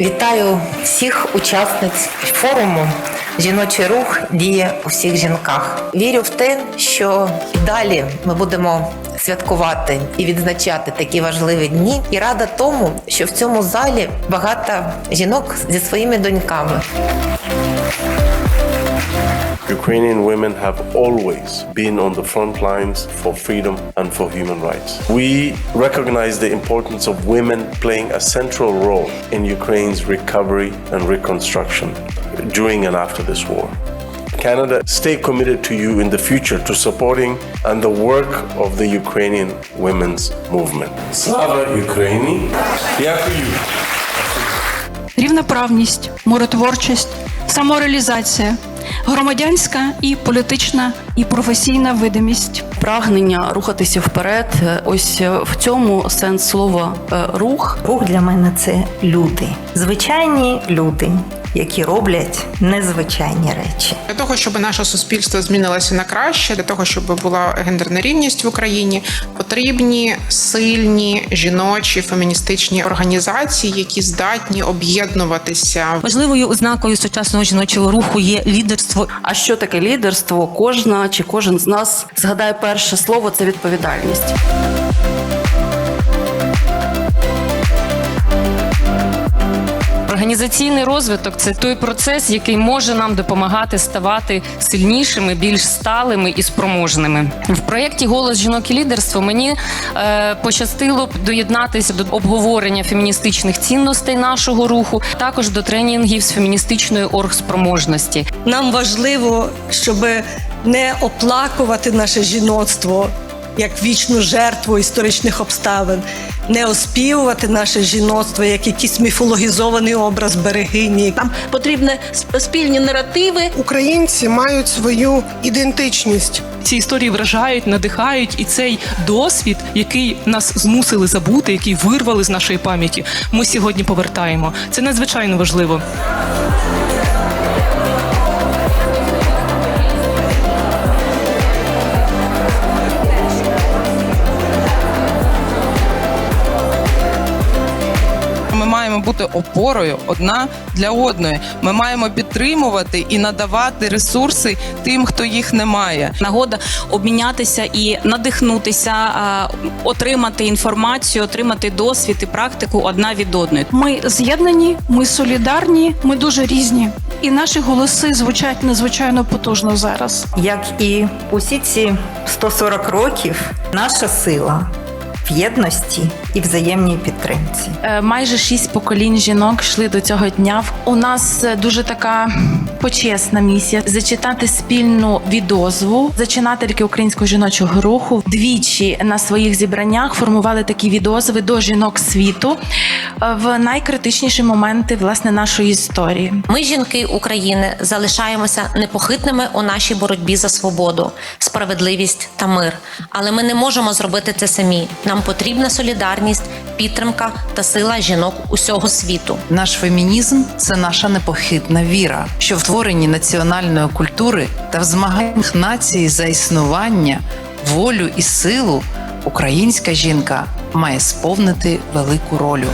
Вітаю всіх учасниць форуму. Жіночий рух діє у всіх жінках. Вірю в те, що і далі ми будемо святкувати і відзначати такі важливі дні. І рада тому, що в цьому залі багато жінок зі своїми доньками. Ukrainian women have always been on the front lines for freedom and for human rights. We recognize the importance of women playing a central role in Ukraine's recovery and reconstruction during and after this war. Canada stay committed to you in the future to supporting and the work of the Ukrainian women's movement. Slava Ukraini! Дякую! Рівноправність, миротворчість, самореалізація, громадянська і політична і професійна видимість. прагнення рухатися вперед. Ось е, в цьому сенс слова е, рух. Рух для мене це люди, звичайні люди, які роблять незвичайні речі. Для того, щоб наше суспільство змінилося на краще, для того, щоб була гендерна рівність в Україні, потрібні сильні жіночі феміністичні організації, які здатні об'єднуватися Важливою ознакою сучасного жіночого руху є лідерство. А що таке лідерство? Кожна чи кожен з нас згадає перше слово це відповідальність. Організаційний розвиток це той процес, який може нам допомагати ставати сильнішими, більш сталими і спроможними. В проєкті Голос жінок і лідерство мені е, пощастило доєднатися до обговорення феміністичних цінностей нашого руху, також до тренінгів з феміністичної оргспроможності. Нам важливо, щоб не оплакувати наше жіноцтво як вічну жертву історичних обставин, не оспівувати наше жіноцтво як якийсь міфологізований образ берегині. Нам потрібні спільні наративи. Українці мають свою ідентичність. Ці історії вражають, надихають, і цей досвід, який нас змусили забути, який вирвали з нашої пам'яті, ми сьогодні повертаємо. Це надзвичайно важливо. Маємо бути опорою одна для одної. Ми маємо підтримувати і надавати ресурси тим, хто їх не має. Нагода обмінятися і надихнутися, отримати інформацію, отримати досвід і практику одна від одної. Ми з'єднані, ми солідарні, ми дуже різні. І наші голоси звучать надзвичайно потужно зараз. Як і усі ці 140 років, наша сила в єдності і взаємній підтримці. Е, Майже шість поколінь жінок йшли до цього дня. У нас е, дуже така почесна місія зачитати спільну відозву зачинательки українського жіночого руху. Двічі на своїх зібраннях формували такі відозви до жінок світу е, в найкритичніші моменти власне нашої історії. Ми, жінки України, залишаємося непохитними у нашій боротьбі за свободу, справедливість та мир. Але ми не можемо зробити це самі. Нам потрібна солідарність, підтримка та сила жінок усього світу. Наш фемінізм це наша непохитна віра, що в творенні національної культури та в змаганнях нації за існування, волю і силу українська жінка має сповнити велику роль.